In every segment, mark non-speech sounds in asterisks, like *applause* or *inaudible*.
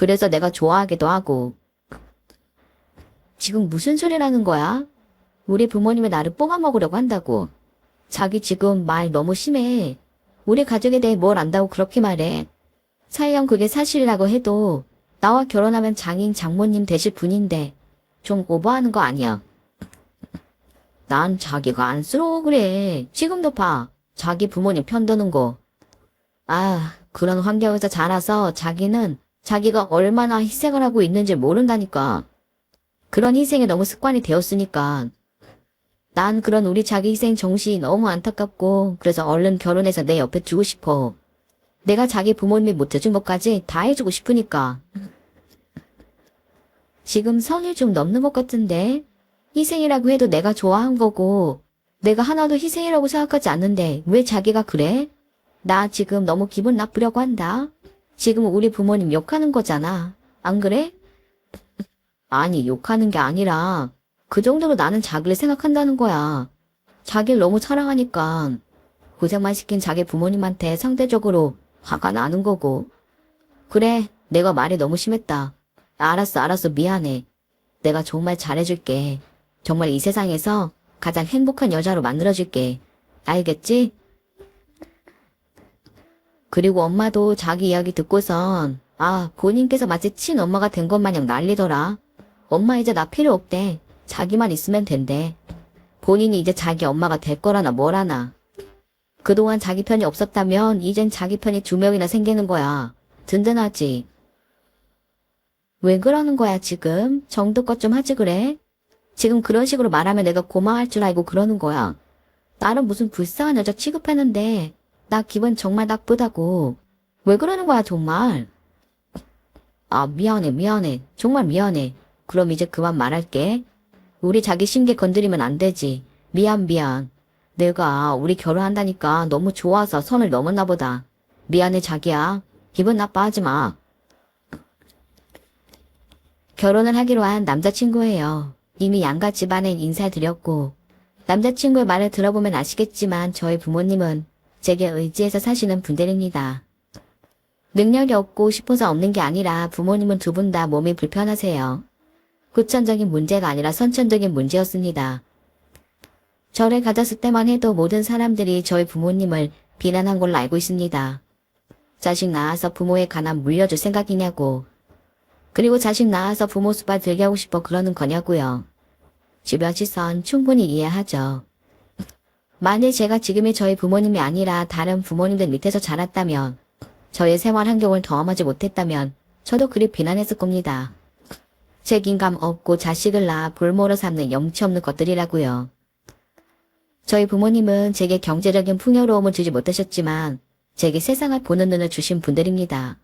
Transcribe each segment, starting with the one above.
그래서 내가 좋아하기도 하고. 지금 무슨 소리라는 거야? 우리 부모님이 나를 뽑아먹으려고 한다고. 자기 지금 말 너무 심해. 우리 가족에 대해 뭘 안다고 그렇게 말해. 사형 그게 사실이라고 해도 나와 결혼하면 장인 장모님 되실 분인데 좀 오버하는 거 아니야. 난 자기가 안쓰러워 그래. 지금도 봐. 자기 부모님 편드는 거. 아, 그런 환경에서 자라서 자기는 자기가 얼마나 희생을 하고 있는지 모른다니까. 그런 희생에 너무 습관이 되었으니까. 난 그런 우리 자기 희생 정신이 너무 안타깝고 그래서 얼른 결혼해서 내 옆에 두고 싶어. 내가 자기 부모님이 못해준 것까지 다 해주고 싶으니까. 지금 선을 좀 넘는 것 같은데 희생이라고 해도 내가 좋아한 거고 내가 하나도 희생이라고 생각하지 않는데 왜 자기가 그래? 나 지금 너무 기분 나쁘려고 한다. 지금 우리 부모님 욕하는 거잖아. 안 그래? 아니 욕하는 게 아니라 그 정도로 나는 자기를 생각한다는 거야. 자기를 너무 사랑하니까 고생만 시킨 자기 부모님한테 상대적으로 화가 나는 거고. 그래, 내가 말이 너무 심했다. 알았어, 알았어, 미안해. 내가 정말 잘해줄게. 정말 이 세상에서 가장 행복한 여자로 만들어줄게. 알겠지? 그리고 엄마도 자기 이야기 듣고선 아, 본인께서 마치 친엄마가 된 것 마냥 난리더라. 엄마 이제 나 필요 없대. 자기만 있으면 된대. 본인이 이제 자기 엄마가 될 거라나 뭐라나. 그동안 자기 편이 없었다면 이젠 자기 편이 두 명이나 생기는 거야. 든든하지. 왜 그러는 거야 지금? 정도껏 좀 하지 그래? 지금 그런 식으로 말하면 내가 고마워할 줄 알고 그러는 거야. 나는 무슨 불쌍한 여자 취급했는데 나 기분 정말 나쁘다고. 왜 그러는 거야 정말? 아 미안해 미안해 정말 미안해. 그럼 이제 그만 말할게. 우리 자기 심기 건드리면 안 되지. 미안 미안. 내가 우리 결혼한다니까 너무 좋아서 선을 넘었나 보다. 미안해 자기야. 기분 나빠하지 마. 결혼을 하기로 한 남자친구예요. 이미 양가 집안에 인사드렸고 남자친구의 말을 들어보면 아시겠지만 저희 부모님은 제게 의지해서 사시는 분들입니다. 능력이 없고 싶어서 없는 게 아니라 부모님은 두 분 다 몸이 불편하세요. 후천적인 문제가 아니라 선천적인 문제였습니다. 저를 가졌을 때만 해도 모든 사람들이 저희 부모님을 비난한 걸로 알고 있습니다. 자식 낳아서 부모의 가난 물려줄 생각이냐고. 그리고 자식 낳아서 부모 수발 들게 하고 싶어 그러는 거냐고요. 주변 시선 충분히 이해하죠. 만일 제가 지금의 저희 부모님이 아니라 다른 부모님들 밑에서 자랐다면, 저의 생활 환경을 경험하지 못했다면, 저도 그리 비난했을 겁니다. 책임감 없고 자식을 낳아 볼모로 삼는 염치 없는 것들이라고요. 저희 부모님은 제게 경제적인 풍요로움을 주지 못하셨지만 제게 세상을 보는 눈을 주신 분들입니다.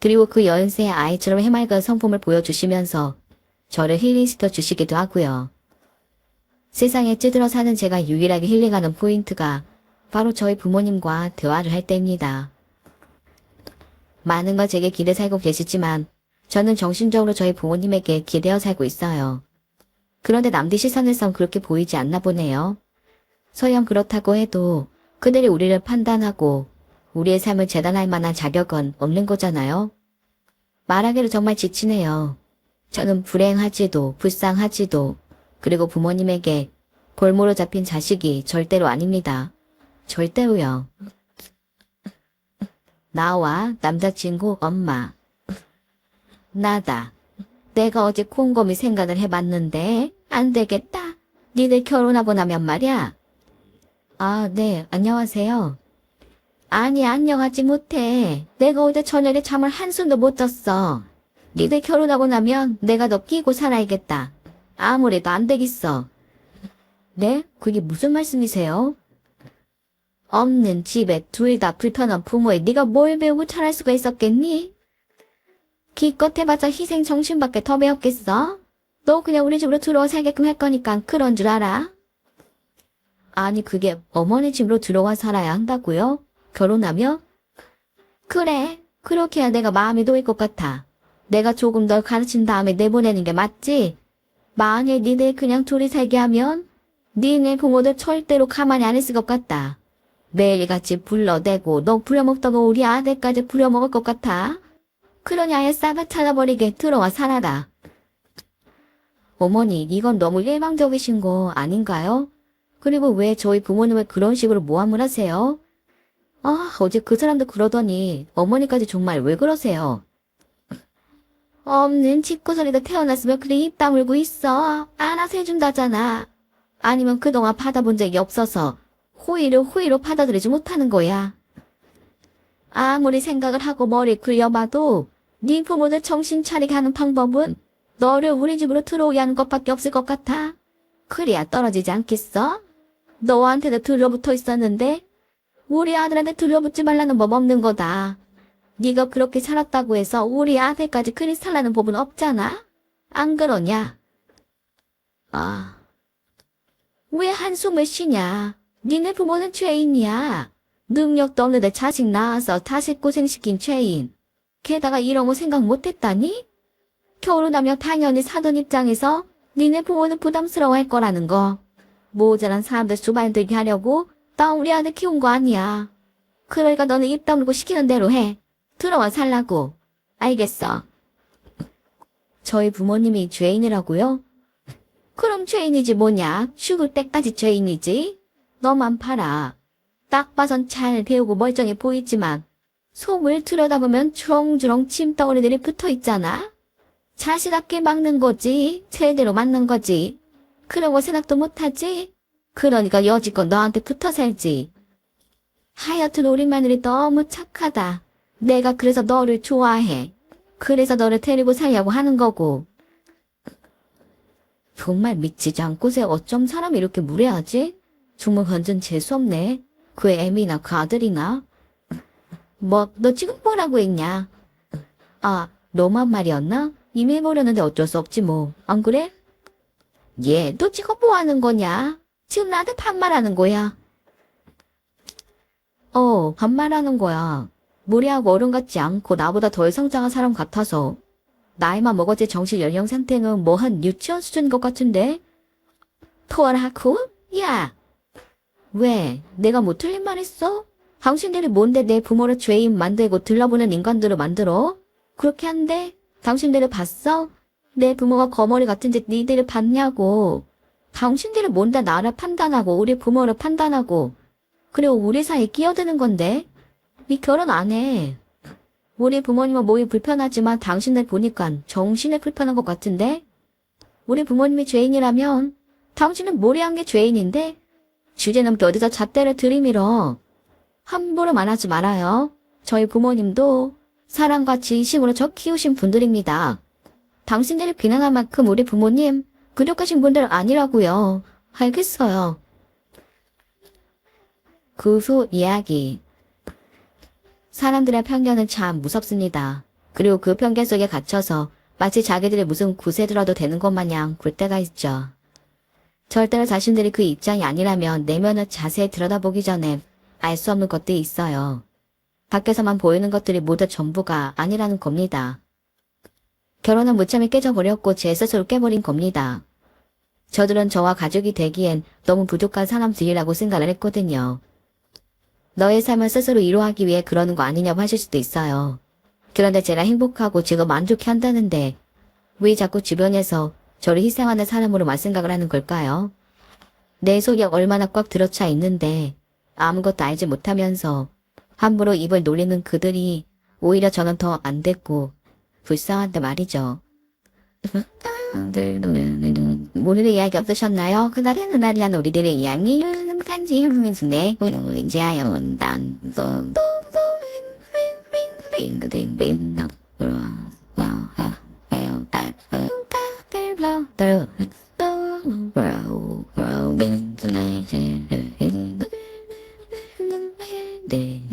그리고 그 연세의 아이처럼 해맑은 성품을 보여주시면서 저를 힐링시켜 주시기도 하고요. 세상에 찌들어 사는 제가 유일하게 힐링하는 포인트가 바로 저희 부모님과 대화를 할 때입니다. 많은 걸 제게 기대 살고 계시지만 저는 정신적으로 저희 부모님에게 기대어 살고 있어요. 그런데 남들 시선에선 그렇게 보이지 않나 보네요. 서양 그렇다고 해도 그들이 우리를 판단하고 우리의 삶을 재단할 만한 자격은 없는 거잖아요. 말하기로 정말 지치네요. 저는 불행하지도 불쌍하지도 그리고 부모님에게 볼모로 잡힌 자식이 절대로 아닙니다. 절대로요. 나와 남자친구 엄마 나다. 내가 어제 곰곰이 생각을 해봤는데 안 되겠다. 니들 결혼하고 나면 말이야. 아, 네, 안녕하세요. 아니, 안녕하지 못해. 내가 어제 저녁에 잠을 한숨도 못 잤어. 니들 결혼하고 나면 내가 너 끼고 살아야겠다. 아무래도 안 되겠어. 네? 그게 무슨 말씀이세요? 없는 집에 둘 다 불편한 부모에 네가 뭘 배우고 잘할 수가 있었겠니? 기껏 해봤자 희생 정신밖에 더 배웠겠어? 너 그냥 우리 집으로 들어와 살게끔 할 거니까 그런 줄 알아? 아니 그게 어머니 집으로 들어와 살아야 한다고요? 결혼하면? 그래 그렇게 해야 내가 마음이 놓일 것 같아 내가 조금 널 가르친 다음에 내보내는 게 맞지? 만일 니네 그냥 둘이 살게 하면 니네 부모들 절대로 가만히 안 있을 것 같다 매일같이 불러대고 너 부려먹다가 우리 아들까지 부려먹을 것 같아 그러니 아예 싹을 찾아버리게 들어와 살아라. 어머니, 이건 너무 일방적이신 거 아닌가요? 그리고 왜 저희 부모님을 그런 식으로 모함을 하세요? 아, 어제 그 사람도 그러더니 어머니까지 정말 왜 그러세요? 없는 집구석에다 태어났으면 그래 입 다물고 있어. 알아서 해준다잖아. 아니면 그동안 받아본 적이 없어서 호의를 호의로 받아들이지 못하는 거야. 아무리 생각을 하고 머리 굴려봐도 네 부모들 정신 차리게 하는 방법은 너를 우리 집으로 들어오게 하는 것밖에 없을 것 같아. 그래야 떨어지지 않겠어? 너한테도 들러붙어 있었는데 우리 아들한테 들러붙지 말라는 법 없는 거다. 네가 그렇게 살았다고 해서 우리 아들까지 그리 살라는 법은 없잖아? 안 그러냐? 아, 왜 한숨을 쉬냐? 니네 부모는 죄인이야. 능력도 없는데 자식 낳아서 다시 고생시킨 죄인. 게다가 이런 거 생각 못했다니? 결혼하면 당연히 사돈 입장에서 니네 부모는 부담스러워할 거라는 거. 모자란 사람들 수발 들게 하려고 나 우리 아들 키운 거 아니야. 그러니까 너는 입 다물고 시키는 대로 해. 들어와 살라고. 알겠어. 저희 부모님이 죄인이라고요? 그럼 죄인이지 뭐냐? 죽을 때까지 죄인이지? 너만 팔아. 딱 봐선 잘 배우고 멀쩡해 보이지만 속을 들여다보면 주렁주렁 침덩어리들이 붙어 있잖아? 자식답게 막는 거지. 제대로 맞는 거지. 그런 거 생각도 못하지? 그러니까 여지껏 너한테 붙어 살지. 하여튼 우리 마늘이 너무 착하다. 내가 그래서 너를 좋아해. 그래서 너를 데리고 살려고 하는 거고. 정말 미치지 않고서 어쩜 사람이 이렇게 무례하지? 정말 완전 재수없네. 그 애미나 그 아들이나. 뭐, 너 지금 뭐라고 했냐? 아, 너만 말이었나? 이미 해보려는데 어쩔 수 없지 뭐. 안 그래? 얘, 너 지금 뭐 하는 거냐? 지금 나한테 반말하는 거야. 어, 반말하는 거야. 무리하고 어른 같지 않고 나보다 덜 성장한 사람 같아서. 나이만 먹었지 정신 연령 상태는 뭐 한 유치원 수준인 것 같은데? 토하고? 야! 왜? 내가 뭐 틀린 말 했어? 당신들이 뭔데 내 부모를 죄인 만들고 들러보는 인간들을 만들어? 그렇게 한데? 당신들을 봤어? 내 부모가 거머리 같은데 니들을 봤냐고. 당신들이 뭔데 나를 판단하고 우리 부모를 판단하고 그리고 우리 사이에 끼어드는 건데? 니 결혼 안 해. 우리 부모님은 몸이 불편하지만 당신들 보니까 정신이 불편한 것 같은데? 우리 부모님이 죄인이라면 당신은 모리한 게 죄인인데? 주제 넘게 어디서 잣대를 들이밀어. 함부로 말하지 말아요. 저희 부모님도 사랑과 진심으로 저 키우신 분들입니다. 당신들이 비난한 만큼 우리 부모님 그력하신 분들 아니라고요. 알겠어요. 그 후 이야기. 사람들의 편견은 참 무섭습니다. 그리고 그 편견 속에 갇혀서 마치 자기들이 무슨 굿에 들어도 되는 것 마냥 굴 때가 있죠. 절대로 자신들이 그 입장이 아니라면 내면을 자세히 들여다보기 전에 알 수 없는 것들이 있어요. 밖에서만 보이는 것들이 모두 전부가 아니라는 겁니다. 결혼은 무참히 깨져버렸고 제 스스로 깨버린 겁니다. 저들은 저와 가족이 되기엔 너무 부족한 사람들이라고 생각을 했거든요. 너의 삶을 스스로 이루하기 위해 그러는 거 아니냐고 하실 수도 있어요. 그런데 제가 행복하고 지금 만족해 한다는데 왜 자꾸 주변에서 저를 희생하는 사람으로만 생각을 하는 걸까요? 내 속에 얼마나 꽉 들어차 있는데 아무것도 알지 못하면서 함부로 입을 놀리는 그들이 오히려 저는 더 안 됐고 불쌍한데 말이죠. *laughs* 여러분들 모르는 이야기 없으셨나요? 그날의 그날이란 우리들의 이야기 흥산지 흥민순의 오노인지하여 온단 네.